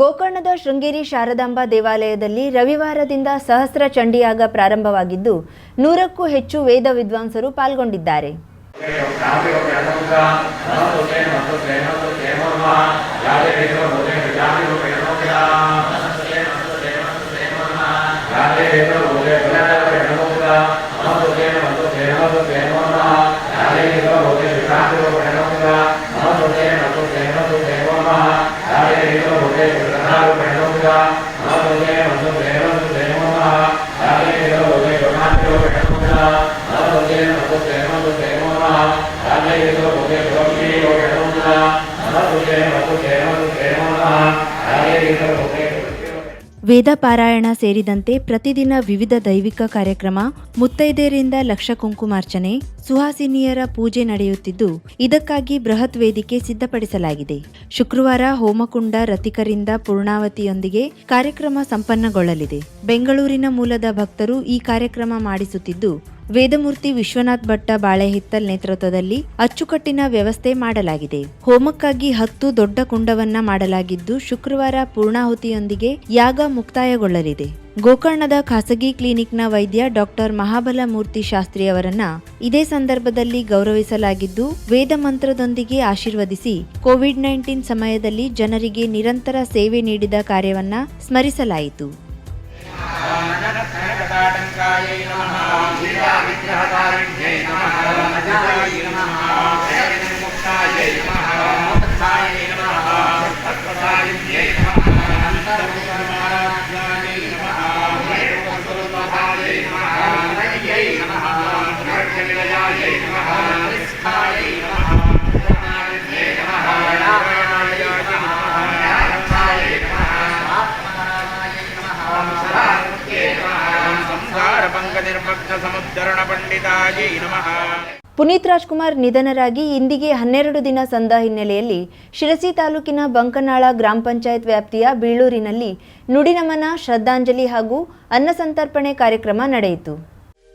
ಗೋಕರ್ಣದ ಶೃಂಗೇರಿ ಶಾರದಾಂಬಾ ದೇವಾಲಯದಲ್ಲಿ ರವಿವಾರದಿಂದ ಸಹಸ್ರ ಚಂಡಿಯಾಗ ಪ್ರಾರಂಭವಾಗಿದ್ದು ನೂರಕ್ಕೂ ಹೆಚ್ಚು ವೇದ ವಿದ್ವಾಂಸರು ಪಾಲ್ಗೊಂಡಿದ್ದಾರೆ. ವೇದ ಪಾರಾಯಣ ಸೇರಿದಂತೆ ಪ್ರತಿದಿನ ವಿವಿಧ ದೈವಿಕ ಕಾರ್ಯಕ್ರಮ, ಮುತ್ತೈದೆಯರಿಂದ ಲಕ್ಷ ಕುಂಕುಮಾರ್ಚನೆ, ಸುಹಾಸಿನಿಯರ ಪೂಜೆ ನಡೆಯುತ್ತಿದ್ದು, ಇದಕ್ಕಾಗಿ ಬೃಹತ್ ವೇದಿಕೆ ಸಿದ್ಧಪಡಿಸಲಾಗಿದೆ. ಶುಕ್ರವಾರ ಹೋಮಕುಂಡ ರತಿಕರಿಂದ ಪೂರ್ಣಾವತಿಯೊಂದಿಗೆ ಕಾರ್ಯಕ್ರಮ ಸಂಪನ್ನಗೊಳ್ಳಲಿದೆ. ಬೆಂಗಳೂರಿನ ಮೂಲದ ಭಕ್ತರು ಈ ಕಾರ್ಯಕ್ರಮ ಮಾಡಿಸುತ್ತಿದ್ದು ವೇದಮೂರ್ತಿ ವಿಶ್ವನಾಥ್ ಭಟ್ಟ ಬಾಳೆಹಿತ್ತಲ್ ನೇತೃತ್ವದಲ್ಲಿ ಅಚ್ಚುಕಟ್ಟಿನ ವ್ಯವಸ್ಥೆ ಮಾಡಲಾಗಿದೆ. ಹೋಮಕ್ಕಾಗಿ ಹತ್ತು ದೊಡ್ಡ ಕುಂಡವನ್ನ ಮಾಡಲಾಗಿದ್ದು ಶುಕ್ರವಾರ ಪೂರ್ಣಾಹುತಿಯೊಂದಿಗೆ ಯಾಗ ಮುಕ್ತಾಯಗೊಳ್ಳಲಿದೆ. ಗೋಕರ್ಣದ ಖಾಸಗಿ ಕ್ಲಿನಿಕ್ನ ವೈದ್ಯ ಡಾಕ್ಟರ್ ಮಹಾಬಲ ಮೂರ್ತಿ ಶಾಸ್ತ್ರಿ ಅವರನ್ನ ಇದೇ ಸಂದರ್ಭದಲ್ಲಿ ಗೌರವಿಸಲಾಗಿದ್ದು, ವೇದ ಮಂತ್ರದೊಂದಿಗೆ ಆಶೀರ್ವದಿಸಿ ಕೋವಿಡ್ ನೈನ್ಟೀನ್ ಸಮಯದಲ್ಲಿ ಜನರಿಗೆ ನಿರಂತರ ಸೇವೆ ನೀಡಿದ ಕಾರ್ಯವನ್ನ ಸ್ಮರಿಸಲಾಯಿತು. ಕನಕಟಾಟಂಕಾಯೈ ನಮಃ ನಮಃ. ಪುನೀತ್ ರಾಜ್ಕುಮಾರ್ ನಿಧನರಾಗಿ ಇಂದಿಗೆ ಹನ್ನೆರಡು ದಿನ ಸಂದ ಹಿನ್ನೆಲೆಯಲ್ಲಿ ಶಿರಸಿ ತಾಲೂಕಿನ ಬಂಕನಾಳ ಗ್ರಾಮ ಪಂಚಾಯತ್ ವ್ಯಾಪ್ತಿಯ ಬೀಳೂರಿನಲ್ಲಿ ನುಡಿನಮನ, ಶ್ರದ್ಧಾಂಜಲಿ ಹಾಗೂ ಅನ್ನಸಂತರ್ಪಣೆ ಕಾರ್ಯಕ್ರಮ ನಡೆಯಿತು.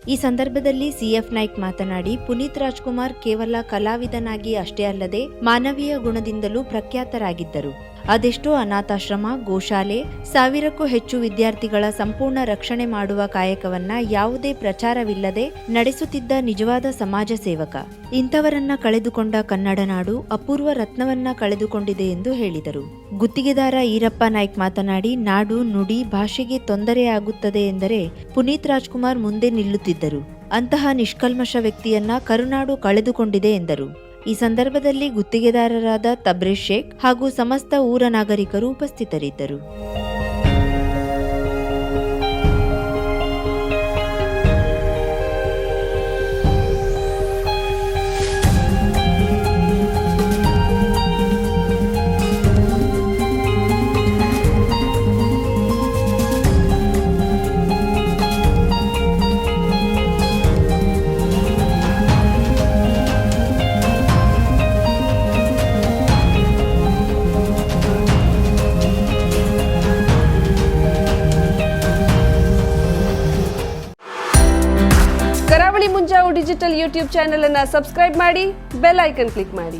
ಈ ಸಂದರ್ಭದಲ್ಲಿ ಸಿಎಫ್ ನಾಯ್ಕ್ ಮಾತನಾಡಿ, ಪುನೀತ್ ರಾಜ್ಕುಮಾರ್ ಕೇವಲ ಕಲಾವಿದನಾಗಿ ಅಷ್ಟೇ ಅಲ್ಲದೆ ಮಾನವೀಯ ಗುಣದಿಂದಲೂ ಪ್ರಖ್ಯಾತರಾಗಿದ್ದರು. ಅದೆಷ್ಟೋ ಅನಾಥಾಶ್ರಮ, ಗೋಶಾಲೆ, ಸಾವಿರಕ್ಕೂ ಹೆಚ್ಚು ವಿದ್ಯಾರ್ಥಿಗಳ ಸಂಪೂರ್ಣ ರಕ್ಷಣೆ ಮಾಡುವ ಕಾಯಕವನ್ನ ಯಾವುದೇ ಪ್ರಚಾರವಿಲ್ಲದೆ ನಡೆಸುತ್ತಿದ್ದ ನಿಜವಾದ ಸಮಾಜ ಸೇವಕ. ಇಂಥವರನ್ನ ಕಳೆದುಕೊಂಡ ಕನ್ನಡ ನಾಡು ಅಪೂರ್ವ ರತ್ನವನ್ನ ಕಳೆದುಕೊಂಡಿದೆ ಎಂದು ಹೇಳಿದರು. ಗುತ್ತಿಗೆದಾರ ಈರಪ್ಪ ನಾಯ್ಕ್ ಮಾತನಾಡಿ, ನಾಡು ನುಡಿ ಭಾಷೆಗೆ ತೊಂದರೆಯಾಗುತ್ತದೆ ಎಂದರೆ ಪುನೀತ್ ರಾಜ್ಕುಮಾರ್ ಮುಂದೆ ನಿಲ್ಲುತ್ತಿದ್ದರು. ಅಂತಹ ನಿಷ್ಕಲ್ಮಶ ವ್ಯಕ್ತಿಯನ್ನ ಕರುನಾಡು ಕಳೆದುಕೊಂಡಿದೆ ಎಂದರು. ಈ ಸಂದರ್ಭದಲ್ಲಿ ಗುತ್ತಿಗೆದಾರರಾದ ತಬ್ರೇಶ್ ಶೇಖ್ ಹಾಗೂ ಸಮಸ್ತ ಊರ ನಾಗರಿಕರು ಉಪಸ್ಥಿತರಿದ್ದರು. ಮುಂಜಾವು ಯೂಟ್ಯೂಬ್ ಚಾನೆಲ್ ಅನ್ನ ಸಬ್ಸ್ಕ್ರೈಬ್ ಮಾಡಿ ಬೆಲ್ ಐಕನ್ ಕ್ಲಿಕ್ ಮಾಡಿ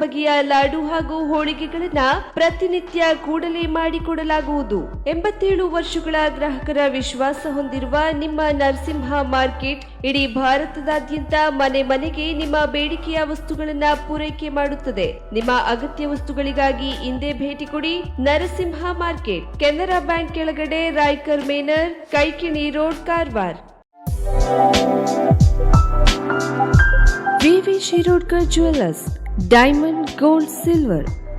ಬಗೆಯ ಲಾಡು ಹಾಗೂ ಹೋಳಿಗೆಗಳನ್ನ ಪ್ರತಿನಿತ್ಯ ಕೂಡಲೇ ಮಾಡಿಕೊಡಲಾಗುವುದು. ಎಂಬತ್ತೇಳು ವರ್ಷಗಳ ಗ್ರಾಹಕರ ವಿಶ್ವಾಸ ಹೊಂದಿರುವ ನಿಮ್ಮ ನರಸಿಂಹ ಮಾರ್ಕೆಟ್, ಇಡೀ ಭಾರತದಾದ್ಯಂತ ಮನೆ ಮನೆಗೆ ನಿಮ್ಮ ಬೇಡಿಕೆಯ ವಸ್ತುಗಳನ್ನ ಪೂರೈಕೆ ಮಾಡುತ್ತದೆ. ನಿಮ್ಮ ಅಗತ್ಯ ವಸ್ತುಗಳಿಗಾಗಿ ಹಿಂದೆ ಭೇಟಿ ಕೊಡಿ ನರಸಿಂಹ ಮಾರ್ಕೆಟ್, ಕೆನರಾ ಬ್ಯಾಂಕ್ ಕೆಳಗಡೆ Raikar manor, Kaikini road, Karwar. V Shirodkar jewellers diamond, gold, silver.